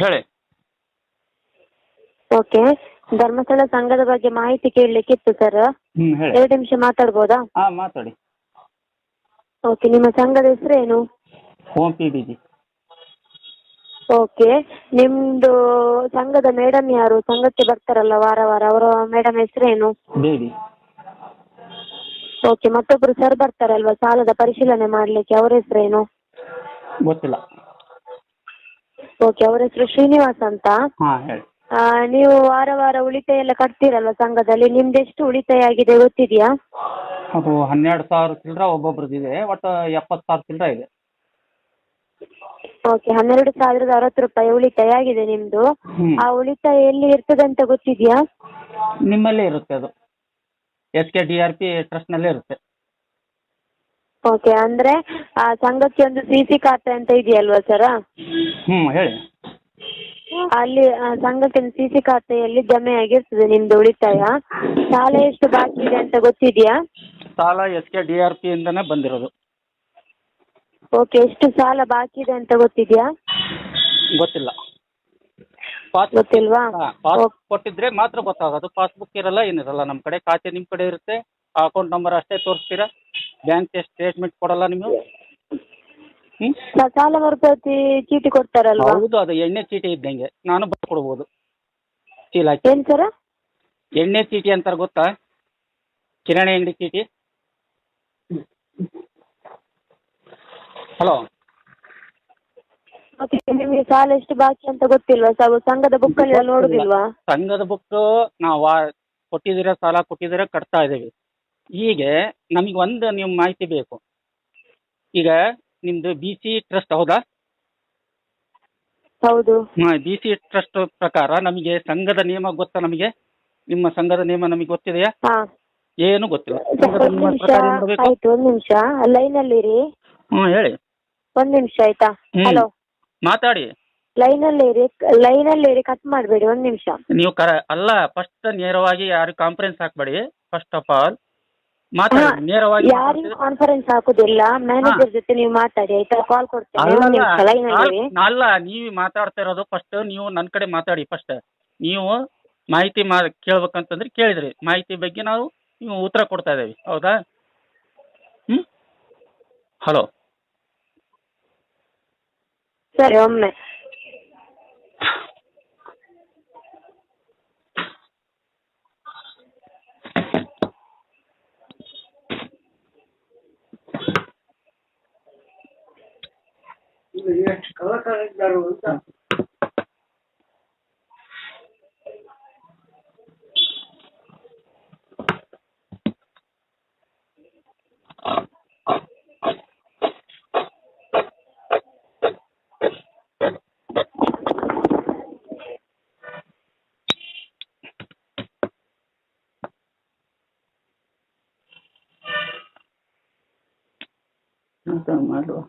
ಹೇಳಿ. ಓಕೆ ಧರ್ಮಸ್ಥಳ ಸಂಘದ ಬಗ್ಗೆ ಮಾಹಿತಿ ಕೇಳಲಿಕ್ಕಿತ್ತು ಸರ್ ಹೇಳಿ. ಎರಡು ನಿಮಿಷ ಮಾತಾಡ್ಬೋದಾ? ಹಾಂ ಮಾತಾಡಿ. ಓಕೆ ನಿಮ್ಮ ಸಂಘದ ಹೆಸರೇನು? Home P D G. Okay ನಿಮ್ದು ಸಂಘದ ಮೇಡಮ್ ಯಾರು? ಸಂಘಕ್ಕೆ ಬರ್ತಾರಲ್ಲ ವಾರ ವಾರ ಅವರ ಮೇಡಮ್ ಹೆಸರೇನು? ಓಕೆ ಮತ್ತೊಬ್ರು ಸರ್ ಬರ್ತಾರಲ್ವಾ ಸಾಲದ ಪರಿಶೀಲನೆ ಮಾಡ್ಲಿಕ್ಕೆ ಅವರ ಹೆಸರೇನು? ಗೊತ್ತಿಲ್ಲ. ಓಕೆ ಅವರ ಹೆಸರು ಶ್ರೀನಿವಾಸ್ ಅಂತ. ಹಾಂ ಹೇಳಿ. ಆ, ನೀವು ವಾರ ವಾರ ಉಳಿತಾಯ ಎಲ್ಲ ಕಟ್ತೀರಲ್ವ ಸಂಘದಲ್ಲಿ? ನಿಮ್ದೆಷ್ಟು ಉಳಿತಾಯ ಆಗಿದೆ ಗೊತ್ತಿದೆಯಾ? ಅದು ಹನ್ನೆರಡು ಸಾವಿರ ಚಿಲ್ಲರ ಒಬ್ಬೊಬ್ರದ್ದು ಇದೆ ಒಟ್ಟು ಎಪ್ಪತ್ತು ಸಾವಿರ ಚಿಲ್ಲರ ಇದೆ. ಓಕೆ ಹನ್ನೆರಡು ಸಾವಿರದ ಅರವತ್ತು ರೂಪಾಯಿ ಉಳಿತಾಯ ಆಗಿದೆ ನಿಮ್ದು. ಆ ಉಳಿತಾಯ ಎಲ್ಲಿ ಇರ್ತದೆ ಅಂತ ಗೊತ್ತಿದ್ಯಾ? ನಿಮ್ಮಲ್ಲೇ ಇರುತ್ತೆ ಅದು. S K D R P ಟ್ರಸ್ಟ್ನಲ್ಲೇ ಇರುತ್ತೆ. ಓಕೆ ಅಂದ್ರೆ ಆ ಸಂಘಕ್ಕೆ ಒಂದು ಸಿ ಸಿ ಖಾತೆ ಅಂತ ಇದೆಯಲ್ವಾ ಸರ್ ಹ್ಞೂ ಹೇಳಿ. ಅಲ್ಲಿ ಆ, ಸಂಘಕ್ಕೆ ಸಿ ಸಿ ಖಾತೆಯಲ್ಲಿ ಜಮೆ ಆಗಿರ್ತದೆ ನಿಮ್ದು ಉಳಿತಾಯ. ಸಾಲ ಎಷ್ಟು ಬಾಕಿ ಇದೆ ಅಂತ ಗೊತ್ತಿದೆಯಾ? ಸಾಲ S K D R P ಇಂದನೇ ಬಂದಿರೋದು. ಓಕೆ ಎಷ್ಟು ಸಾಲ ಬಾಕಿ ಇದೆ ಅಂತ ಗೊತ್ತಿದೆಯಾ? ಗೊತ್ತಿಲ್ಲ. ಪಾಸ್ ಗೊತ್ತಿಲ್ವಾ? ಪಾಸ್ ಓಕ್- ಕೊಟ್ಟಿದ್ರೆ ಮಾತ್ರ ಗೊತ್ತಾಗೋದು. ಪಾಸ್ಬುಕ್ ಇರಲ್ಲ ಏನಿರಲ್ಲ. ನಮ್ಮ ಕಡೆ ಖಾತೆ ನಿಮ್ಮ ಕಡೆ ಇರುತ್ತೆ. ಅಕೌಂಟ್ ನಂಬರ್ ಅಷ್ಟೇ ತೋರಿಸ್ತೀರಾ? ಬ್ಯಾಂಕ್ ಸ್ಟೇಟ್ಮೆಂಟ್ ಕೊಡಲ್ಲ ನೀವು ಸ- ಸಾಲ ಮರುಪಾವತಿ ಚೀಟಿ ಕೊಡ್ತಾರಲ್ವಾ? ಹೌದು ಅದು ಎಣ್ಣೆ ಚೀಟಿ ಇದ್ದಂಗೆ. ನಾನು ಬರ್ಕೊಡ್ಬೋದು. ಚೀಲ ಹಾಕಿ ಏನ್ ಸರ್? ಎಣ್ಣೆ ಚೀಟಿ ಅಂತಾರೆ ಗೊತ್ತಾ? ಕಿರಾಣಿ ಅಂಗಡಿ ಚೀಟಿ? ಹಲೋ? ಓಕೆ ನಿಮಗೆ ಸಾಲ ಎಷ್ಟು ಬಾಕಿ ಅಂತ ಗೊತ್ತಿಲ್ವಾ? ಸಂಘದ ಬುಕ್ ಅಲ್ಲಿ ನೋಡುದಿಲ್ವಾ? ಸಂಘದ ಬುಕ್ ನಾವು ಕೊಟ್ಟಿದ್ದೀರಾ ಸಾಲ ಕೊಟ್ಟಿದ್ದೀರಾ ಕಟ್ತಾ ಇದ್ದೀವಿ. ಹೀಗೆ ನಮಗೆ ಒಂದು ನಿಮ್ಮ ಮಾಹಿತಿ ಬೇಕು. ಈಗ ನಿಮ್ದು ಬಿ ಸಿ ಟ್ರಸ್ಟ್ ಹೌದಾ? ಹೌದು. ಬಿ ಸಿ ಟ್ರಸ್ಟ್ ಪ್ರಕಾರ ನಮಗೆ ಸಂಘದ ನಿಯಮ ಗೊತ್ತಾ ನಮಗೆ? ನಿಮ್ಮ ಸಂಘದ ನಿಯಮ ನಮಗೆ ಗೊತ್ತಿದೆಯಾ? ಏನು ಗೊತ್ತಿಲ್ಲ. ಸಂಘದ ನಿಯಮ ನಿಮಿಷ. ಪ್ರಕಾರ ಏನು ಮಾಡಬೇಕು ಆಯ್ತು ಒಂದ್ ನಿಮಿಷ. ಲೈನ್ ಅಲ್ಲಿ ಇರಿ ಹ್ಞೂ ಹೇಳಿ. ಒಂದ್ ನಿಮಿಷ ಆಯ್ತಾ? ಹ್ಮ್. ಹಲೋ ಮಾತಾಡಿ. ಲೈನ್ ಅಲ್ಲಿ ಇರಿ ಲೈನ್ ಅಲ್ಲಿ ಇರಿ ಕಟ್ ಮಾಡಬೇಡಿ ಒಂದ್ ನಿಮಿಷ. ನೀವು ಕರ ಅಲ್ಲ ಫಸ್ಟ್ ನೇರವಾಗಿ ಯಾರು ಕಾನ್ಫರೆನ್ಸ್ ಹಾಕ್ಬೇಡಿ. ಫಸ್ಟ್ ಆಫ್ ಆಲ್ ಮಾತಾಡಿ ನೇರವಾಗಿ ಯಾರಿಗೂ ಕಾನ್ಫರೆನ್ಸ್ ಹಾಕುದಿಲ್ಲ. ಮ್ಯಾನೇಜರ್ ಜೊತೆ ನೀವು ಮಾತಾಡಿ ಆಯ್ತಾ? ಕಾಲ್ ಕೊಡ್ತೇನೆ. ಅಲ್ಲ ನೀವು ಮಾತಾಡ್ತಾ ಇರೋದು ಫಸ್ಟ್ ನೀವು ನನ್ನ ಕಡೆ ಮಾತಾಡಿ ಫಸ್ಟ್ ನೀವು ಮಾಹಿತಿ ಮಾ ಕೇಳ್ಬೇಕಂತಂದ್ರೆ ಕೇಳಿದ್ರಿ. ಮಾಹಿತಿ ಬಗ್ಗೆ ನಾವು ನೀವು ಉತ್ತರ ಕೊಡ್ತಾ ಇದ್ದೀವಿ. ಹೌದಾ? ಹ್ಮ್? ಹಲೋ ಸರಿ ಒಮ್ಮೆ. ಮಾಡುವ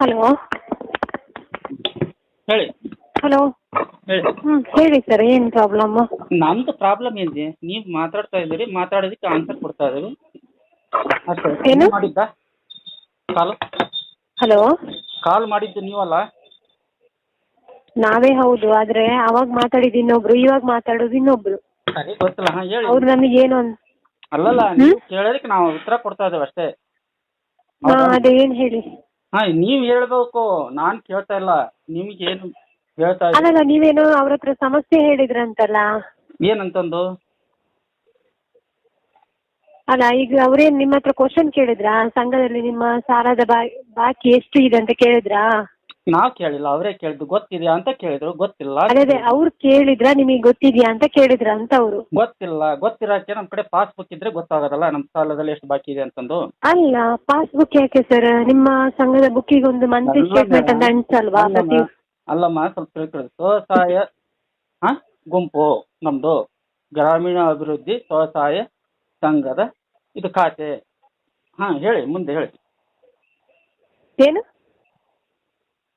ಹಲೋ ಹೇಳಿ. ಹಲೋ ಹೇಳಿ. ಹೇಳಿ ಸರ್ ಏನ್ ಪ್ರಾಬ್ಲಮ್ ನಮ್ದು ಪ್ರಾಬ್ಲಮ್ ಏನಿದೆ ನೀವು ಮಾತಾಡ್ತಾ ಇದ್ದೀರಿ ಮಾತಾಡೋದಕ್ಕೆ ಆನ್ಸರ್ ಕೊಡ್ತಾ ಇದ್ದೀವಿ ಅಷ್ಟೇ. ಏನು? ನೀವು ಮಾಡಿದ್ದ? ಕಾಲ್ ಹಲೋ ಕಾಲ್ ಮಾಡಿದ್ದು ನೀವಲ್ಲ? ನಾವೇ ಹೌದು ಆದ್ರೆ ಅವಾಗ ಮಾತಾಡಿದ್ ಇನ್ನೊಬ್ರು ಇವಾಗ ಮಾತಾಡೋದು ಇನ್ನೊಬ್ರು. ಸರಿ ಗೊತ್ತಿಲ್ಲ. ಹಾಂ ಹೇಳಿ. ಅವ್ರು ನಮಗೆ ಏನು ಅನ್ ಅಲ್ಲಲ್ಲ ನೀವು ಕೇಳೋದಕ್ಕೆ ನಾವು ಉತ್ತರ ಕೊಡ್ತಾ ಇದ್ದೇವೆ ಅಷ್ಟೇ. ಹಾ ಅದೇ ಏನ್ ಹೇಳಿ? ಹಾ ನೀವು ಹೇಳ್ಬೇಕು ನಾನು ಕೇಳ್ತಾ ಇಲ್ಲ ನಿಮ್ಗೆ ಏನು ಹೇಳ್ತಾ ಇದ್ದೀನಿ ಅಲ್ಲಲ್ಲ ನೀವೇನೋ ಅವ್ರ ಹತ್ರ ಸಮಸ್ಯೆ ಹೇಳಿದ್ರಂತಲ್ಲ. ಏನಂತಂದು? ಅಲ್ಲ ಈಗ ಅವ್ರೇನ್ ನಿಮ್ಮ ಹತ್ರ ಕ್ವಶನ್ ಕೇಳಿದ್ರಾ? ಸಂಘದಲ್ಲಿ ನಿಮ್ಮ ಸಾಲದ ಬಾ- ಬಾಕಿ ಎಷ್ಟು ಇದೆ ಅಂತ ಕೇಳಿದ್ರಾ? ನಾವು ಕೇಳಿಲ್ಲ ಅವರೇ ಕೇಳಿದ್ದು ಗೊತ್ತಿದ್ಯಾ ಅಂತ ಕೇಳಿದ್ರು ಗೊತ್ತಿಲ್ಲ. ಅದೇ ಅದೇ ಅವ್ರು ಕೇಳಿದ್ರ ನಿಮಗೆ ಗೊತ್ತಿದ್ಯಾ ಅಂತ ಕೇಳಿದ್ರ ಅಂತ ಅವರು. ಗೊತ್ತಿಲ್ಲ ಗೊತ್ತಿರಕ್ಕೆ ನಮ್ ಕಡೆ ಪಾಸ್ಬುಕ್ ಇದ್ರೆ ಗೊತ್ತಾಗೋದಲ್ಲ ನಮ್ ಸಾಲದಲ್ಲಿ ಎಷ್ಟು ಬಾಕಿ ಇದೆ ಅಂತಂದು. ಅಲ್ಲ ಪಾಸ್ಬುಕ್ ಯಾಕೆ ಸರ್ ನಿಮ್ಮ ಸಂಘದ ಬುಕ್ಕಿಗೆ ಒಂದು ಮಂತ್ಲಿ ಸ್ಟೇಟ್ಮೆಂಟ್ ಅಂತ. ಅಂಟಿಸಲ್ವಾ ಪ್ರತಿ ಅಲ್ಲಮ್ಮ ಸ್ವಲ್ಪ ತಿಳ್ಕೊಳ್ಳಿ ಸ್ವಸಹಾಯ ಹಾ? ಗುಂಪು ನಮ್ದು. ಗ್ರಾಮೀಣ ಅಭಿವೃದ್ಧಿ ಸ್ವಸಹಾಯ ಸಂಘದ ಇದು ಖಾತೆ. ಹಾ ಹೇಳಿ ಮುಂದೆ ಹೇಳಿ. ಏನು?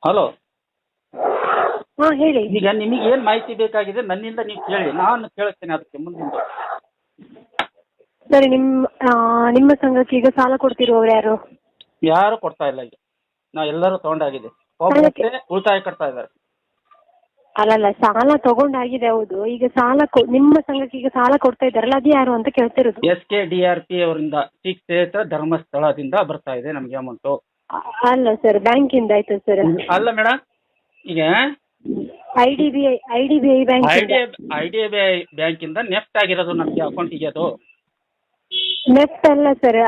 ಹಲೋ ಹಾ ಹೇಳಿ. ಈಗ ನಿಮಗೆ ಏನು ಮಾಹಿತಿ ಬೇಕಾಗಿದೆ ನನ್ನಿಂದ ನೀವು ಕೇಳಿ. ನಾನು ಕೇಳ್ತೇನೆ ಅದಕ್ಕೆ ಮುಂದಿಂದ ಸರಿ ನಿಮ್ ಆ, ನಿಮ್ಮ ಸಂಘಕ್ಕೆ ಈಗ ಸಾಲ ಕೊಡ್ತಿರುವವರು ಯಾರು? ಯಾರು ಕೊಡ್ತಾ ಇಲ್ಲ ಈಗ. ನಾವ್ ಎಲ್ಲರೂ ತಗೊಂಡಾಗಿದೆ. ಒಬ್ಬರಷ್ಟೇ ಉಳಿತಾಯ ಕಟ್ತಾ ಇದ್ದಾರೆ. ಅಲ್ಲಲ್ಲ ಸಾಲ ತಗೊಂಡಾಗಿದೆ ಹೌದು. ಈಗ ಸಾಲ ಕೊ- ನಿಮ್ಮ ಸಂಘಕ್ಕೆ ಈಗ ಸಾಲ ಕೊಡ್ತಾ ಇದ್ದಾರಲ್ಲ ಅದು ಯಾರು ಅಂತ ಕೇಳ್ತಿರೋದು. S K D R P ಅವರಿಂದ ಶ್ರೀ ಕ್ಷೇತ್ರ ಧರ್ಮಸ್ಥಳದಿಂದ ಬರ್ತಾ ಇದೆ ನಮಗೆ ಅಮೌಂಟು ಅಲ್ಲ ಸರ್ ಬ್ಯಾಂಕಿಂದ ಆಯ್ತು ಸರ್ ಅಲ್ಲ ಮೇಡಮ್ ಈಗ I D B I I D B I bank I D I D B I ಬ್ಯಾಂಕಿಂದ ನೆಫ್ಟ್ ಆಗಿರೋದು ನಮಗೆ ಅಕೌಂಟಿಗೆ ಅದು ನೆಫ್ಟ್ ಅಲ್ಲ ಸರ್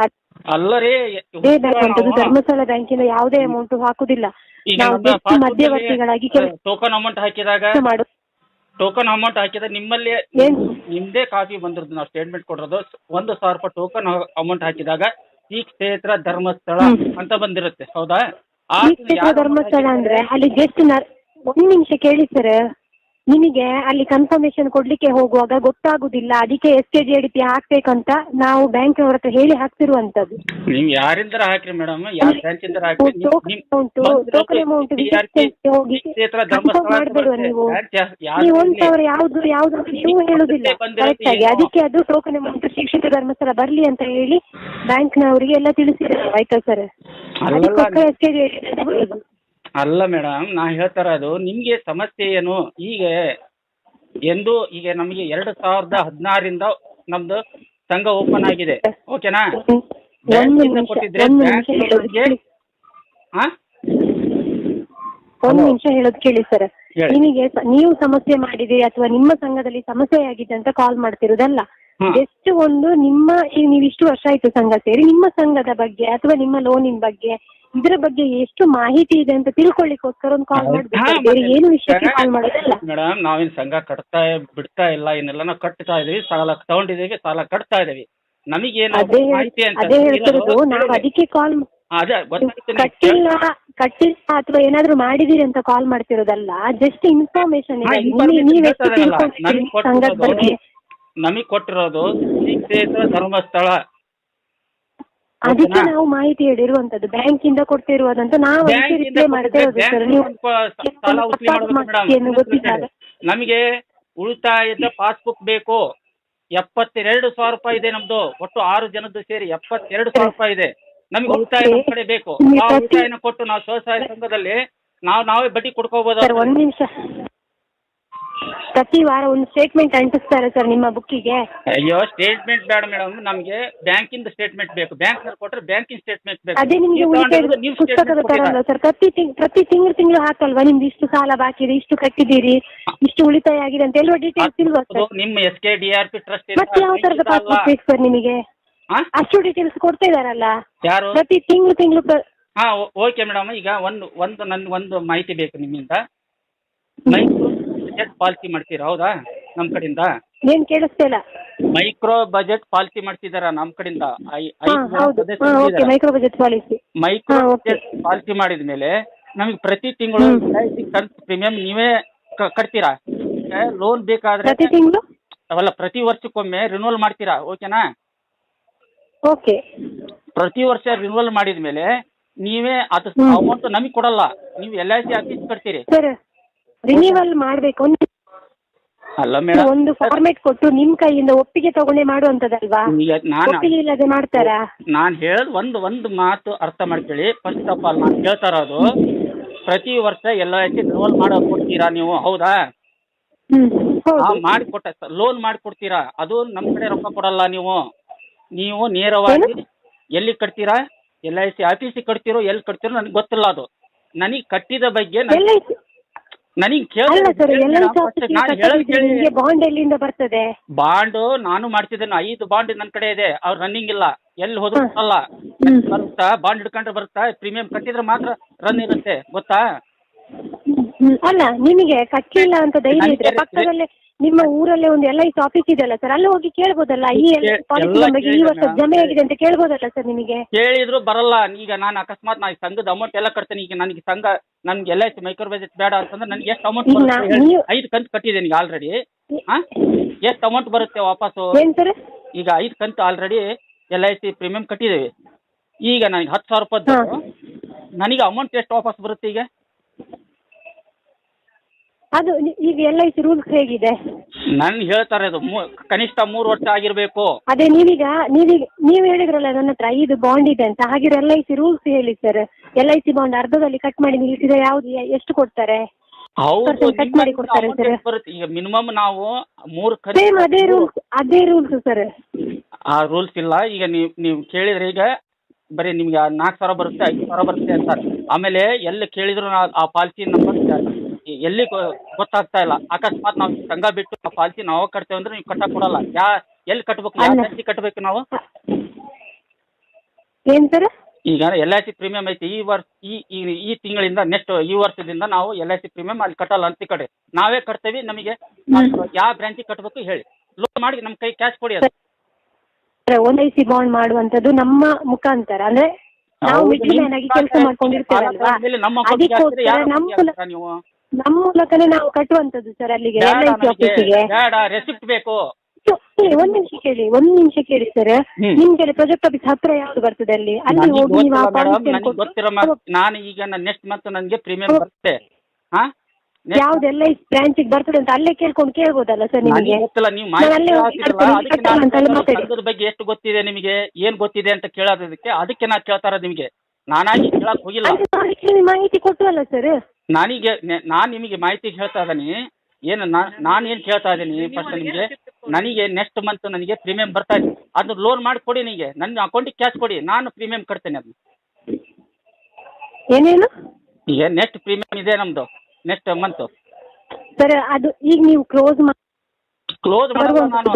ಅಲ್ಲ ರೀ ಅದೇ ಬ್ಯಾಂಕ್ ಅಂತದ್ದು ಧರ್ಮಸ್ಥಳ ಬ್ಯಾಂಕಿಂದ ಯಾವುದೇ ಅಮೌಂಟ್ ಹಾಕುದಿಲ್ಲ. ಈಗ ನಾವು ನಮ್ಮ just ಮಧ್ಯವರ್ತಿಗಳಾಗಿ ಕೆಲಸ ಟೋಕನ್ ಅಮೌಂಟ್ ಹಾಕಿದಾಗ ಮಾಡು. ಟೋಕನ್ ಅಮೌಂಟ್ ಹಾಕಿದ್ರೆ ನಿಮ್ಮಲ್ಲಿ ಏನ್? ನಿಮ್ದೇ ಕಾಪಿ ಬಂದಿರೋದು ನಾವು ಸ್ಟೇಟ್ಮೆಂಟ್ ಕೊಡೋದು ಒಂದು ಸಾವಿರ ರೂಪಾಯಿ ಟೋಕನ್ ಅಮೌಂಟ್ ಹಾಕಿದಾಗ ಈ ಕ್ಷೇತ್ರ ಧರ್ಮಸ್ಥಳ ಅಂತ ಬಂದಿರುತ್ತೆ ಹೌದಾ? ಆ ಈ ಕ್ಷೇತ್ರ ಧರ್ಮಸ್ಥಳ ಅಂದ್ರೆ ಅಲ್ಲಿ ಜಸ್ಟ್ ಒಂದ್ ನಿಮಿಷ ಕೇಳಿ ಸರ್ ನಿಮಗೆ ಅಲ್ಲಿ ಕನ್ಫರ್ಮೇಶನ್ ಕೊಡ್ಲಿಕ್ಕೆ ಹೋಗುವಾಗ ಗೊತ್ತಾಗುದಿಲ್ಲ ಅದಕ್ಕೆ S K G D P ಹಾಕ್ಬೇಕಂತ ನಾವು ಬ್ಯಾಂಕ್ನವ್ರ ಹತ್ರ ಹೇಳಿ ಹಾಕ್ತಿರುವಂತದ್ದು ನೀವು ಯಾರಿಂದರ ಹಾಕ್ರಿ ಮೇಡಮ್ ಹಾಕ್ರಿ? ನಿಮ್- ಟೋಕನ್ ಅಮೌಂಟ್ ಬಂದಿರೋದು ಟೋಕನ್ ಅಮೌಂಟ್ TRP ಹೋಗಿ ಕ್ಷೇತ್ರ ಧರ್ಮಸ್ಥಳ ಮಾಡ್ಬೇಡುವ ನೀವು. ಬ್ಯಾಂಕ್ ಯಾ- ಯಾರು ನೀವು ಒಂದ್. ಸಾವಿರ ಯಾವ್ದು ಯಾವ್ದು ನೀವು ಹೇಳುದಿಲ್ಲ. ಬಂದಿರೋದು ಕರೆಕ್ಟ್ ಆಗಿ. ಏನು? ಅದಕ್ಕೆ ಅದು ಟೋಕನ್ ಅಮೌಂಟ್ ಶಿಕ್ಷಿತ ಧರ್ಮಸ್ಥಳ ಬರ್ಲಿ ಅಂತ ಹೇಳಿ ಬ್ಯಾಂಕ್ನವರಿಗೆ ಎಲ್ಲ ತಿಳಿಸಿದ್ದಾರೆ. ಆಯ್ತಾ ಸರ್ ಅದಕ್ಕೋಸ್ಕರ ಎಸ್ ಕೆ ಜಿ ಅಲ್ಲ ಮೇಡಮ್ ನಾ ಹೇಳ್ತಾ ಅದು ನಿಮಗೆ ಸಮಸ್ಯೆ ಏನು? ಈಗ ಎಂದು ಈಗ ನಮಗೆ ಎರಡು ಸಾವಿರದ ಹದಿನಾರರಿಂದ ನಮ್ದು ಸಂಘ ಓಪನ್ ಆಗಿದೆ. ಓಕೆನಾ ಒಂದು ಬ್ಯಾಂಕಿಂದ ನಿಮಿಷ ಕೊಟ್ಟಿದ್ರೆ ಒಂದು ಹಾ ನಿಮಿಷ ಹೇಳೋದು ಕೇಳಿ ಸರ್ ನಿಮಗೆ ನೀವು ಸಮಸ್ಯೆ ಮಾಡಿದಿರಿ ಅಥವಾ ನಿಮ್ಮ ಸಂಘದಲ್ಲಿ ಸಮಸ್ಯೆ ಆಗಿದೆ ಅಂತ ಕಾಲ್ ಮಾಡ್ತಿರೋದಲ್ಲ. ಎಷ್ಟು ಜಸ್ಟ್ ಒಂದು ನಿಮ್ಮ ಈಗ ನೀವು ಇಷ್ಟು ವರ್ಷ ಆಯ್ತು ಸಂಘ ಸೇರಿ ನಿಮ್ಮ ಸಂಘದ ಬಗ್ಗೆ ಅಥವಾ ನಿಮ್ಮ ಲೋನಿನ ಬಗ್ಗೆ ಇದರ ಬಗ್ಗೆ ಎಷ್ಟು ಮಾಹಿತಿ ಇದೆ ಅಂತ ತಿಳ್ಕೊಳ್ಳಿಕ್ಕೋಸ್ಕರ ಒಂದು ಕಾಲ್ ಮಾಡ್ಬೇಕು. ಬೇರೆ ಏನು ವಿಷಯಕ್ಕೆ ಕಾಲ್ ಮಾಡೋದಲ್ಲ. ಮೇಡಮ್ ನಾವೇನ್ ಸಂಘ ಕಟ್ತಾ ಬಿಡ್ತಾ ಇಲ್ಲ ಏನೆಲ್ಲ ನಾವು ಕಟ್ತಾ ಇದೀವಿ ಸಾಲ ತಗೊಂಡಿದೀವಿ ಸಾಲ ಕಟ್ತಾ ಇದೀವಿ. ನಮಗೇನು ಅದೇ ಮಾಹಿತಿ ಅಂತ ಅದೇ ಹೇಳ್ತಿರೋದು ನಾವು ಅದಕ್ಕೆ ಕಾಲ್ ಅದೇ ಕಟ್ಟಿಲ್ಲ ಕಟ್ಟಿಲ್ಲ ಅಥವಾ ಏನಾದ್ರು ಮಾಡಿದಿರಿ ಅಂತ ಕಾಲ್ ಮಾಡ್ತಿರೋದಲ್ಲ ಜಸ್ಟ್ ಇನ್ಫಾರ್ಮೇಶನ್ ಹಾ, information ಕೊಟ್ಟಿರೋದು ನಮಗೆ ಕೊಟ್ಟಿರೋದು ಶ್ರೀ ಕ್ಷೇತ್ರ ಧರ್ಮಸ್ಥಳ. ಅದಕ್ಕೆ? ನಾವು ಮಾಹಿತಿ ಹೇಳಿರುವಂತದ್ದು ಬ್ಯಾಂಕ್ ಇಂದ ಕೊಡ್ತಿರುವುದಂತ ನಾವು ಅದಕ್ಕೆ ಬ್ಯಾಂಕಿಂದ ರಿಪ್ಲೈ ಮಾಡ್ತಾ ಇರೋದು ಬ್ಯಾಂಕ್ ಸರ್ ನೀವು ಸ್ವಲ್ಪ ಸಾಲ ವಸೂಲಿ ನಮಗೆ ಉಳಿತಾಯದ ಪಾಸ್ಬುಕ್ ಬೇಕು. ಎಪ್ಪತ್ತೆರಡು ಸಾವಿರ ರೂಪಾಯಿ ಇದೆ ನಮ್ದು. ಒಟ್ಟು ಆರು ಜನದ್ದು ಸೇರಿ ಎಪ್ಪತ್ತೆರಡು ಸಾವಿರ ರೂಪಾಯಿ ಇದೆ. ನಮ್ಗೆ ಉಳಿತಾಯ ಕಡೆ ಬೇಕು. ನೀವು ಆ ಪ್ರತಿ- ಉಳಿತಾಯನ ಕೊಟ್ಟು ನಾವು ಸ್ವಸಹಾಯ ಸಂಘದಲ್ಲಿ ನಾವು ನಾವೇ ಬಡ್ಡಿ ಕೊಡ್ಕೋಬಹುದು ಸರ್ ಒಂದ್ ನಿಮಿಷ. ಪ್ರತಿ ವಾರ ಒಂದು ಸ್ಟೇಟ್ಮೆಂಟ್ ಅಂಟಿಸ್ತಾರೆ ಸರ್ ನಿಮ್ಮ ಬುಕ್ಕಿಗೆ ಅಯ್ಯೋ ಸ್ಟೇಟ್ಮೆಂಟ್ ಬೇಡ ಮೇಡಮ್ ನಮಗೆ ಬ್ಯಾಂಕಿಂದ ಸ್ಟೇಟ್ಮೆಂಟ್ ಬೇಕು. ಬ್ಯಾಂಕ್ ಕೊಟ್ರೆ ಬ್ಯಾಂಕಿನ ಸ್ಟೇಟ್ಮೆಂಟ್ ಬೇಕು. ಅದೇ ನಿಮಗೆ ನೀವು ಉಳಿತಾಯದ ತಗೊಂಡಿರೋದು ನೀವು ಪುಸ್ತಕದ statement ತರ ಅಲ್ಲ ಕೊಟ್ಟಿಲ್ಲ. ಸರ್ ಪ್ರತಿ ತಿಂಗ್ ಪ್ರತಿ ತಿಂಗಳು ತಿಂಗಳು ಹಾಕಲ್ವಾ ನಿಮ್ದು ಇಷ್ಟು ಸಾಲ ಬಾಕಿ ಇದೆ ಇಷ್ಟು ಕಟ್ಟಿದ್ದೀರಿ ಇಷ್ಟು ಉಳಿತಾಯ ಆಗಿದೆ ಅಂತ ಎಲ್ಲ ಡೀಟೇಲ್ಸ್ ಇಲ್ವಾ ಅದು ಸರ್ ನಿಮ್ಮ S K D R P trust ಮತ್ತೆ ಯಾವ ತರದ ಪಾಸ್ಬುಕ್ ಬೇಕು ಸರ್ ನಿಮಗೆ? ಅಷ್ಟು ಡೀಟೇಲ್ಸ್ ಕೊಡ್ತಾ ಇದಾರಲ್ಲ ಯಾರು? ಪ್ರತಿ ತಿಂಗಳು ತಿಂಗಳು ಹಾ ಓಕೆ ಮೇಡಮ್ ಈಗ ಒಂದು ಒಂದು ನನ್ ಒಂದು ಮಾಹಿತಿ ಬೇಕು ನಿಮ್ಮಿಂದ. ಮೈಕ್ರೋ ಬಜೆಟ್ ಪಾಲಿಸಿ ಮಾಡ್ತೀರಾ? ಹೌದಾ? ನಮ್ಮ ಕಡೆಯಿಂದ ಏನ್ ಕೇಳಿಸ್ತಿಲ್ಲ ಮೈಕ್ರೋ ಬಜೆಟ್ ಪಾಲಿಸಿ ಮಾಡ್ತಿದಾರ ನಮ್ಮ ಕಡೆಯಿಂದ ಐ- ಹಾ ಐದು ಹೌದು. ಸದಸ್ಯರು ಹಾ ಓಕೆ ಇದ್ದೀರಾ. ಮೈಕ್ರೋ ಬಜೆಟ್ ಪಾಲಿಸಿ ಮೈಕ್ರೋ ಹಾ. ಬಜೆಟ್ ಪಾಲಿಸಿ ಮಾಡಿದ ಮೇಲೆ ನಮಗೆ ಪ್ರತಿ ತಿಂಗಳು ಹ್ಮ್. ಕಂತು ಪ್ರೀಮಿಯಂ ನೀವೇ ಕ- ಕಟ್ತೀರಾ? ಲೋನ್ ಬೇಕಾದ್ರೆ ಪ್ರತಿ ತಿಂಗಳು? ಅವಲ್ಲ ಪ್ರತಿ ವರ್ಷಕ್ಕೊಮ್ಮೆ ರಿನ್ಯೂವಲ್ ಮಾಡ್ತೀರಾ? ಓಕೆನಾ ಓಕೆ ಪ್ರತಿ ವರ್ಷ ರಿನ್ಯೂವಲ್ ಮಾಡಿದ ಮೇಲೆ ನೀವೇ ಅದು ಹ್ಮ್. ಅಮೌಂಟ್ ನಮಗೆ ಕೊಡಲ್ಲ. ನೀವು ಎಲ್ ಐ ಸಿ ಆಫೀಸ್ ಕಟ್ತೀರಿ. ಸರ್. ರಿನ್ಯೂವಲ್ ಮಾಡಬೇಕು. ಅಲ್ಲ ಮೇಡಮ್ ಒಂದು ಫಾರ್ಮೆಟ್ ಕೊಟ್ಟು ನಿಮ್ ಕೈಯಿಂದ ಒಪ್ಪಿಗೆ ತಗೊಂಡೆ ಮಾಡುವಂತದಲ್ವಾ? ಈಗ ನಾನು ಒಪ್ಪಿಗೆ ಇಲ್ಲದೆ ಮಾಡ್ತಾರಾ? ನಾನು ಹೇಳೋದು ಒಂದು ಒಂದು ಮಾತು ಅರ್ಥ ಮಾಡ್ಕೊಳ್ಳಿ. ಫಸ್ಟ್ ಆಫ್ ಆಲ್ ನಾನು ಹೇಳ್ತಾ ಇರೋದು ಪ್ರತಿ ವರ್ಷ ಎಲ್ ಐ ಸಿ ರಿನ್ಯೂವಲ್ ಮಾಡೋ ಕೊಡ್ತೀರಾ ನೀವು? ಹೌದಾ? ಹ್ಮ್ ಹೌದು. ಮಾಡಿ ಕೊಟ್ಟ ಲೋನ್ ಮಾಡಿ ಕೊಡ್ತೀರಾ ಅದು ನಮ್ಮ ಕಡೆ ರೊಕ್ಕ ಕೊಡಲ್ಲ ನೀವು. ನೀವು ನೇರವಾಗಿ ಎಲ್ಲಿ ಕಟ್ತೀರಾ? ಎಲ್ ಐ ಸಿ ಆಫೀಸಿಗೆ ಕಟ್ತೀರೋ ಎಲ್ಲಿ ಕಟ್ತೀರೋ ನನಗೆ ಗೊತ್ತಿಲ್ಲ ಅದು. ನನಗೆ ಕಟ್ಟಿದ ಬಗ್ಗೆ ಎಲ್ ಐ ಸಿ ನನಗೆ ಅಲ್ಲ ಸರ್ ಕೇಳಿ ಎಲ್ ಐ ಸಿ ನಾನು ಹೇಳೋದು ಕೇಳಿ. ನಿಮಗೆ ಬಾಂಡ್ ಎಲ್ಲಿಂದ ಬರ್ತದೆ? ಬಾಂಡ್ ನಾನು ಮಾಡ್ತಿದ್ದೇನೆ ಐದು ಬಾಂಡ್ ನನ್ನ ಕಡೆ ಇದೆ ಅವ್ರು ರನ್ನಿಂಗ್ ಇಲ್ಲ. ಎಲ್ಲಿ ಹೋದ್ರು. ಅಲ್ಲ. ಬರುತ್ತಾ? ಬಾಂಡ್ ಹಿಡ್ಕೊಂಡ್ರೆ ಬರುತ್ತಾ? ಪ್ರೀಮಿಯಂ ಕಟ್ಟಿದ್ರೆ ಮಾತ್ರ ರನ್ ಇರುತ್ತೆ ಗೊತ್ತಾ. ಅಲ್ಲ ನಿಮಗೆ ಕಟ್ಟಿಲ್ಲ ಅಂತ ಧೈರ್ಯ ಇದ್ರೆ ಪಕ್ಕದಲ್ಲೇ ನಿಮ್ಮ ಊರಲ್ಲೇ ಒಂದು ಎಲ್ ಐ ಸಿ ಆಫೀಸ್ ಇದೆಯಲ್ಲ ಸರ್ ಅಲ್ಲಿ ಹೋಗಿ ಕೇಳ್ಬೋದಲ್ಲ? ಈ ಕೇ- ಪಾಲಿಸಿ ಎಲ್ಲ ನಮಗೆ ಈ ವರ್ಷ ಜಮೆ ಆಗಿದೆ ಅಂತ ಕೇಳ್ಬೋದಲ್ಲ ಸರ್ ನಿಮಗೆ? ಕೇಳಿದ್ರು ಬರಲ್ಲ. ಈಗ ನಾನು ಅಕಸ್ಮಾತ್ ನಾ ಈ ಸಂಘದ ಅಮೌಂಟ್ ಎಲ್ಲ ಕಟ್ತೇನೆ. ಈಗ ನನಗೆ ಸಂಘ ನನ್ಗೆ ಎಲ್ಲ ಮೈಕ್ರೋ ಬಜೆಟ್ ಬೇಡ ಅಂತಂದ್ರೆ ನನಗೆ ಎಷ್ಟು ಅಮೌಂಟ್ ಈಗ ನಾ- ಬರುತ್ತೆ? ಹೇಳಿ? ನೀವು- ಐದು ಕಂತು ಕಟ್ಟಿದ್ದೀನಿ ಈಗ ಆಲ್ರೆಡಿ ಎಷ್ಟು ಅಮೌಂಟ್ ಬರುತ್ತೆ ವಾಪಸ್ ಏನ್ ಸರ್ ಈಗ ಐದು ಕಂತು already L I C premium ಕಟ್ಟಿದ್ದೇವೆ. ಈಗ ನನಗೆ ಹತ್ತು ಸಾವಿರ ರೂಪಾಯಿ ನನಗೆ ಅಮೌಂಟ್ ಎಷ್ಟು ವಾಪಸ್ ಬರುತ್ತೆ ಈಗ? ಅದು ಈಗ ಎಲ್ ಐ ಸಿ ರೂಲ್ಸ್ ಹೇಗಿದೆ? ನನ್ ಹೇಳ್ತಾರೆ ಅದು ಮೂ- ಕನಿಷ್ಠ ಮೂರು ವರ್ಷ ಆಗಿರ್ಬೇಕು. ಅದೇ ನೀವೀಗ ನೀವೀಗ ನೀವು ಹೇಳಿದ್ರಲ್ಲ ನನ್ನ ಹತ್ರ ಐದು ಬಾಂಡ್ ಇದೆ ಅಂತ. ಹಾಗಿದ್ರೆ ಎಲ್ ಐ ಸಿ ರೂಲ್ಸ್ ಹೇಳಿ sir L I C bond ಅರ್ಧದಲ್ಲಿ cut ಮಾಡಿ ನಿಲ್ಲಿಸಿದ್ರೆ ಯಾವ್ದು ಎ- ಎಷ್ಟು ಕೊಡ್ತಾರೆ? ಹೌದು Percent cut ಮಾಡಿ ಕೊಡ್ತಾರೆ amount sir. ಬರುತ್ತೆ. ಈಗ ಮಿನಿಮಮ್ ನಾವು ಮೂರು ಸೇಮ್ ಅದೇ ರೂಲ್ಸ್ ಅದೇ ರೂಲ್ಸ್ ಸರ್ ಆ ರೂಲ್ಸ್ ಇಲ್ಲ. ಈಗ ನೀವು ನೀವು ಕೇಳಿದ್ರೆ ಈಗ ಬರೀ ನಿಮ್ಗೆ ನಾಲ್ಕು ಸಾವಿರ ಬರುತ್ತೆ ಐದು ಸಾವಿರ ಬರುತ್ತೆ ಅಂತ. ಆಮೇಲೆ ಎಲ್ಲಿ ಕೇಳಿದ್ರು ಆ ಪಾಲಿಸಿ ನಂಬರ್ ಎಲ್ಲಿ ಗೊತ್ತಾಗ್ತಾ ಇಲ್ಲ. ಅಕಸ್ಮಾತ್ ನಾವು ಸಂಘ ಬಿಟ್ಟು ಆ ಪಾಲಿಸಿ ನಾವು ಕಟ್ತೇವೆ ಅಂದ್ರೆ ನೀವು ಕಟ್ಟಕ್ ಕೊಡಲ್ಲ. ಯಾ ಎಲ್ಲಿ ಕಟ್ಬೇಕು? ಯಾವ ಕಟ್ಟಬೇಕು ನಾವು? ಏನ್ ಸರ್? ಈಗ ಎಲ್ ಐ ಸಿ ಪ್ರೀಮಿಯಂ ಐತಿ. ಈ ವರ್ಷ ಈ ಈ ಈ ತಿಂಗಳಿಂದ ನೆಕ್ಸ್ಟ್ ಈ ವರ್ಷದಿಂದ ನಾವು ಎಲ್ ಐ ಸಿ ಪ್ರೀಮಿಯಂ ಅಲ್ಲಿ ಕಟ್ಟಲ್ಲ ಅಂತ ಕಡೆ. ನಾವೇ ಕಟ್ತೇವೆ ನಮಗೆ ಯಾವ ಬ್ರಾಂಚ್ ಕಟ್ಟಬೇಕು ಹೇಳಿ. ಲೋನ್ ಮಾಡಿ ನಮ್ಮ ಕೈ ಕ್ಯಾಶ್ ಕೊಡಿ ಅದು. ಒನ್ ಐ ಸಿ ಬಾಂಡ್ ಮಾಡುವಂತದ್ದು ನಮ್ಮ ಮುಖಾಂತರ. ಅಂದ್ರೆ ನಾವು ಮಿಡ್ಲ್ ಮ್ಯಾನ್ ಆಗಿ ಕೆಲಸ ಮಾಡ್ಕೊಂಡಿರ್ತೇವೆ ಅಲ್ವಾ ಅದಕ್ಕೋಸ್ಕರ ನಮ್ಮ ನಮ್ಮ ಮೂಲಕನೇ ನಾವು ಕಟ್ಟುವಂತದ್ದು ಸರ್ ಅಲ್ಲಿಗೆ ಎಲ್ ಐ ಸಿ ನಮಗೆ. ಆಫೀಸಿಗೆ ಬೇಡ ರೆಸಿಪ್ಟ್ ಬೇಕು. ಒಂದ್ ನಿಮಿಷ ಕೇಳಿ ಒಂದ್ ನಿಮಿಷ ಕೇಳಿ ಸರ್ ಹ್ಮ್. ನಿಮ್ಗೆ ಪ್ರಾಜೆಕ್ಟ್ ಆಫೀಸ್ ಹತ್ರ ಯಾವ್ದು ಬರ್ತದೆ ಅಲ್ಲಿ? ಅಲ್ಲಿ ನನಗೆ ಹೋಗಿ ನೀವು ಆ ಗೊತ್ತಿಲ್ಲ ಮೇಡಮ್ policy ನನಗೆ ಕೊಟ್ಟು- ಗೊತ್ತಿರೋ ಮಾತು ನಾನು ಈಗ ನೆಕ್ಸ್ಟ್ ಮಂತ್ ನನಗೆ ಪ್ರೀಮಿಯಂ ಹೌದು. ಬರುತ್ತೆ. ಹಾ? ಯಾವ್ದು ಎಲ್ ಐ ಬ್ರಾಂಚಿಗೆ ಬರ್ತದೆ ಅಂತ ಅಲ್ಲೇ ಕೇಳ್ಕೊಂಡು ಕೇಳ್ಬೋದಲ್ಲ ಸರ್ ನನಗೆ ನಿಮಗೆ ಗೊತ್ತಿಲ್ಲ ನೀವು ನಾನು ಅಲ್ಲೇ ಮಾಹಿತಿ ಹೋಗಿ ಅದಕ್ಕೆ ಕಟ್ಟಲ್ಲ ನಾನು ಅಂತ ಅಲ್ಲಿ ಮಾತಾಡಿ. ಸಂಘದ ಬಗ್ಗೆ ಎಷ್ಟು ಗೊತ್ತಿದೆ ನಿಮಗೆ ಏನ್ ಗೊತ್ತಿದೆ ಅಂತ ಕೇಳೋದಕ್ಕೆ ಅದಕ್ಕೆ ನಾ ಕೇಳ್ತಾರ ನಿಮಗೆ. ನಾನಾಗಿ ಕೇಳಕ್ ಹೋಗಿಲ್ಲ. ಮಾಹಿತಿ ಕೊಟ್ಟವಲ್ಲ ಸರ್ ನಾನೀಗ ನಾನು ನಿಮಗೆ ಮಾಹಿತಿ ಹೇಳ್ತಾ ಇದ್ದೀನಿ. ಏನು ನಾನು ಏನು ಕೇಳ್ತಾ ಇದ್ದೀನಿ ಫಸ್ಟ್ ನಿಮಗೆ? ನನಗೆ ನೆಕ್ಸ್ಟ್ ಮಂತ್ ನನಗೆ ಪ್ರೀಮಿಯಂ ಬರ್ತಾ ಇದೆ. ಅದು ಲೋನ್ ಮಾಡಿ ಕೊಡಿ ನಿಮಗೆ ನನ್ನ ಅಕೌಂಟಿಗೆ ಕ್ಯಾಶ್ ಕೊಡಿ. ನಾನು ಪ್ರೀಮಿಯಂ ಕಟ್ತೇನೆ ಅದನ್ನ ಏನೇನು? ಈಗ ನೆಕ್ಸ್ಟ್ ಪ್ರೀಮಿಯಂ ಇದೆ ನಮ್ಮದು ನೆಕ್ಸ್ಟ್ ಮಂತ್ ಸರ್ ಅದು ಈಗ ನೀವು ಕ್ಲೋಸ್ ಕ್ಲೋಸ್ ಮಾಡಿ ನಾನು.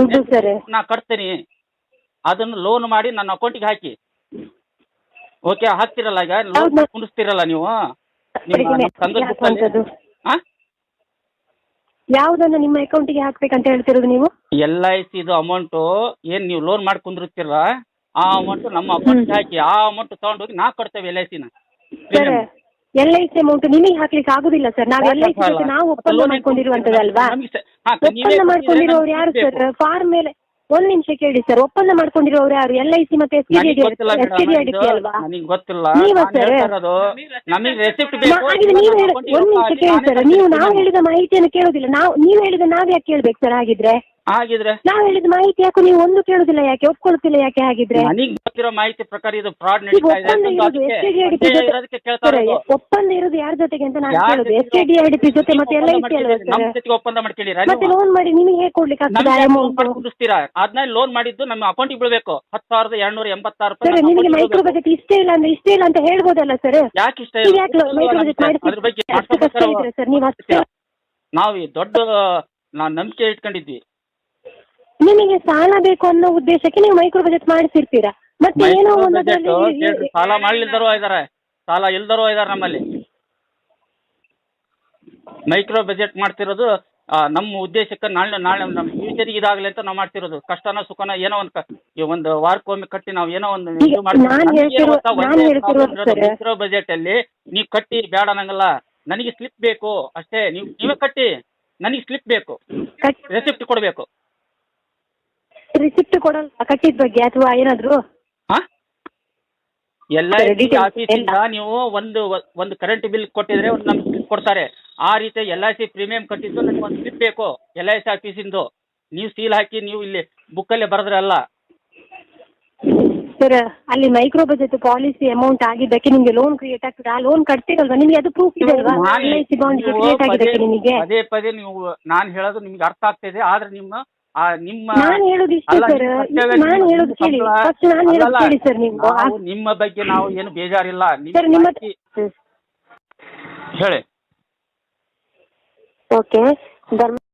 ನಾ ಕಟ್ತೀನಿ. ಅದನ್ನ ಲೋನ್ ಮಾಡಿ ನನ್ನ ಅಕೌಂಟಿಗೆ ಹಾಕಿ. ಓಕೆ ಹಾಕ್ತಿರಲ್ಲ ಈಗ? ಲೋನ್ ಹೌದು. ಕುಣಿಸ್ತಿರಲ್ಲ ನೀವು? ಯಾವ್ದನ್ನ ನಿಮ್ಮ ಅಕೌಂಟಿಗೆ ಹಾಕ್ಬೇಕಂತ ಹೇಳ್ತಿರೋದು ನೀವು? ಎಲ್ ಐ ಸಿ ಅಮೌಂಟ್ ಏನ್ ನೀವು ಲೋನ್ ಮಾಡ್ಕೊಂಡಿರ್ತೀರ ಆ ಅಮೌಂಟ್ ನಮ್ಮ ಅಕೌಂಟ್ ಹಾಕಿ ಆ ಅಮೌಂಟ್ ತಗೊಂಡೋಗಿ ನಾವು ಕೊಡ್ತೇವೆ ಎಲ್ ಐ ಸಿನ sir L I C amount ನಿಮಗೆ ಹಾಕ್ಲಿಕ್ಕೆ ಆಗುದಿಲ್ಲ ಸರ್. ನಾವು ಎಲ್ ಐ ಸಿ ನಾವು ಒಪ್ಪಂದ ಮಾಡ್ಕೊಂಡಿರುವಂತದಲ್ವಾ? ಒಪ್ಪಂದ ಮಾಡ್ಕೊಂಡಿರೋರು ಯಾರು ಸರ್? ಫಾರ್ಮ್ ಮೇಲೆ ಒಂದ್ ನಿಮಿಷ ಕೇಳಿ ಸರ್ ಒಪ್ಪಂದ ಮಾಡ್ಕೊಂಡಿರೋರು ಯಾರು? ಎಲ್ ಐ ಸಿ ಮತ್ತೆ ಎಸ್ ಕೆ ನನಗೆ ಗೊತ್ತಿಲ್ಲ ಎಸ್ ಕೆ ಡಿ ಡಿ ಅಲ್ವಾ? ನನಗೆ ಗೊತ್ತಿಲ್ಲ. ನೀವಾ ನಾನು ಸರ್? ಹೇಳ್ತಾ ಇರೋದು ನಮಗೆ ರೆಸಿಪ್ಟ್ ಬೇಕು ಹಾಗಿದ್ರೆ ನೀವು ಹೇಳಿ ಒಂದ್ ನಿಮಿಷ ಕೇಳಿ ಸರ್ ನೀವು ನಾವು ಹೇಳಿದ ಮಾಹಿತಿಯನ್ನು ಕೇಳೋದಿಲ್ಲ. ನಾವು ನೀವು ಹೇಳಿದ ನಾವ್ ಯಾಕೆ ಕೇಳ್ಬೇಕು ಸರ್ ಹಾಗಿದ್ರೆ? ಹಾಗಿದ್ರೆ? ನಾವು ಹೇಳಿದ ಮಾಹಿತಿ ಯಾಕೆ ನೀವು ಒಂದು ಕೇಳುದಿಲ್ಲ ಯಾಕೆ ಒಪ್ಕೊಳ್ತಿಲ್ಲ ಯಾಕೆ ಹಾಗಿದ್ರೆ? ನನಗೆ ಗೊತ್ತಿರೋ ಮಾಹಿತಿ ಪ್ರಕಾರ ಇದು ಫ್ರಾಡ್ ನಡೀತಾ ಇದೆ ಒಪ್ಪಂದ ಅಂತ ಅದಕ್ಕೆ ಜೊತೆ ಇರೋದಕ್ಕೆ ಕೇಳ್ತಾ ಇರೋದು. ಒಪ್ಪಂದ ಇರೋದು ಯಾರ ಜೊತೆಗೆ ಅಂತ ನಾನು ಯಾರ್ ಕೇಳೋದು? ಜೊತೆ S K D I D P ಜೊತೆ ಮತ್ತೆ ಎಲ್ಲ ಐ ಸಿ ಅಲ್ವಾ ನಮ್ಮ ಸರ್. ಜೊತೆಗೆ ಒಪ್ಪಂದ ಮಾಡ್ಕೊಳ್ಳಿರಾ ಮತ್ತೆ ನೀವು ಲೋನ್ ಮಾಡಿ ನಿಮಗೆ ಹೇಗೆ ಕೊಡ್ಲಿಕ್ಕೆ ಆಗ್ತದೆ ನಮ್ಗೆ ಲೋನ್ ಅಮೌಂಟ್ ಮಾಡಿ ಕುಂದಿಸ್ತೀರಾ ಅದನ್ನ ಲೋನ್ ಮಾಡಿದ್ದು ನಮ್ಮ ಅಕೌಂಟ್ ಬೀಳ್ಬೇಕು ಹತ್ತು ಸಾವಿರದ ಎರಡ್ನೂರ ಎಂಬತ್ತಾರು ರೂಪಾಯಿ ಸರ್ ನಮ್ಮ ನಿಮಗೆ account ಗೆ ಮೈಕ್ರೋ ಬೀಳ್ಬೇಕು. ಬಜೆಟ್ ಇಷ್ಟೇ ಇಲ್ಲ ಅಂದ್ರೆ ಇಷ್ಟೇ ಇಲ್ಲ ಅಂತ ಹೇಳ್ಬೋದಲ್ಲ ಸರ್? ಯಾಕೆ ಇಷ್ಟ ಯಾಕೆ ಮೈಕ್ರೋ ಬಜೆಟ್ ಅದ್ರ ಬಗ್ಗೆ ಸರ್ ನೀವು ಅಷ್ಟೇ ನಾವು ಈ ದೊಡ್ಡ ನಾನ್ ನಂಬಿಕೆ ಇಟ್ಕೊಂಡಿದ್ವಿ. ನಿಮಗೆ ಸಾಲ ಬೇಕು ಅನ್ನೋ ಉದ್ದೇಶಕ್ಕೆ ನೀವು ಮೈಕ್ರೋ ಬಜೆಟ್ ಮಾಡಿಸಿರ್ತೀರಾ? ಮತ್ತೆ ಏನೋ ಮೈಕ್ರೋ ಒಂದು ಬಜೆಟ್ ಅದ್ರಲ್ಲಿ ಕೇಳ್ರಿ, ಸಾಲ ಮಾಡ್ಲಿಲ್ದರೋ ಇದಾರೆ. ಸಾಲ ಇಲ್ದರೂ ಇದಾರೆ ನಮ್ಮಲ್ಲಿ. ಮೈಕ್ರೋ ಬಜೆಟ್ ಮಾಡ್ತಿರೋದು ಆ, ನಮ್ಮ ಉದ್ದೇಶಕ್ಕೆ ನಾಳೆ ನಾಳೆ ನಮ್ಮ ಫ್ಯೂಚರಿಗೆ ಇದಾಗಲಿ ಅಂತ ನಾವು ಮಾಡ್ತಿರೋದು. ಕಷ್ಟನ ಸುಖನ ಏನೋ ಒಂದು ಕ- ಈ ಒಂದು ವಾರಕ್ಕೊಮ್ಮೆ ಕಟ್ಟಿ ನಾವು ಏನೋ ಒಂದು ಈಗ. ನಾನ್ ಹೇಳ್ತಿರೋ- ನಾನ್. ಮೈಕ್ರೋ ಬಜೆಟ್ ಅಲ್ಲಿ ನೀವು ಕಟ್ಟಿ ಬೇಡ ನಂಗಲ್ಲ ನನಗೆ ಸ್ಲಿಪ್ ಬೇಕು ಅಷ್ಟೇ. ನೀವು ನೀವೇ ಕಟ್ಟಿ. ನನಗೆ ಸ್ಲಿಪ್ ಬೇಕು. ರೆಸಿಪ್ಟ್ ಕೊಡಬೇಕು. ರಿಸಿಪ್ಟ್ ಕೊಡಲ್ಲ ಕಟ್ಟಿದ ಬಗ್ಗೆ ಅಥವಾ ಏನಾದ್ರು? ಹಾ? ಎಲ್ಲ details ಆಫೀಸಿಂದ ನೀವು ಒಂದು ಒಂದು ಕರೆಂಟ್ ಬಿಲ್ ಕೊಟ್ಟಿದ್ರೆ ಒಂದು ನಮ್ಗೆ ಸ್ಲಿಪ್ ಕೊಡ್ತಾರೆ. ಆ ರೀತಿ ಎಲ್ ಐ ಸಿ ಪ್ರೀಮಿಯಂ ಕಟ್ಟಿದ್ದು ನನಗೆ ಒಂದು ಸ್ಲಿಪ್ ಬೇಕು ಎಲ್ ಐ ಸಿ ಆಫೀಸಿಂದು ನೀವು ಸೀಲ್ ಹಾಕಿ ನೀವು ಇಲ್ಲಿ ಬುಕ್ಕಲ್ಲೇ ಬರೆದ್ರಲ್ಲ ಸರ್ ಅಲ್ಲಿ ಮೈಕ್ರೋ ಬಜೆಟ್ ಪಾಲಿಸಿ ಅಮೌಂಟ್ ಆಗಿದ್ದಕ್ಕೆ ನಿಮಗೆ ಲೋನ್ ಕ್ರಿಯೇಟ್ ಆಗ್ತದೆ. ಆ ಲೋನ್ ಕಟ್ತೀರಲ್ವಾ? ನಿಮಗೆ ಅದು ಪ್ರೂಫ್ ಇದೆ ಅಲ್ವಾ? ನಾನು- L I C bond create ಆಗಿದ್ದಕ್ಕೆ ಪದೇ- ನಿಮಗೆ? ಪದೇ ಪದೇ ನೀವು ನಾನು ಹೇಳೋದು ನಿಮ್ಗೆ ಅರ್ಥ ಆಗ್ತಿದೆ ಆದ್ರೆ ನಿಮ್ಮ ಆ ನಿಮ್ಮ ನಿಮ್ಮ ಬಗ್ಗೆ ನಾವು ಏನು ಬೇಜಾರಿಲ್ಲ. ಹೇಳಿ. ಓಕೆ. ಧರ್ಮ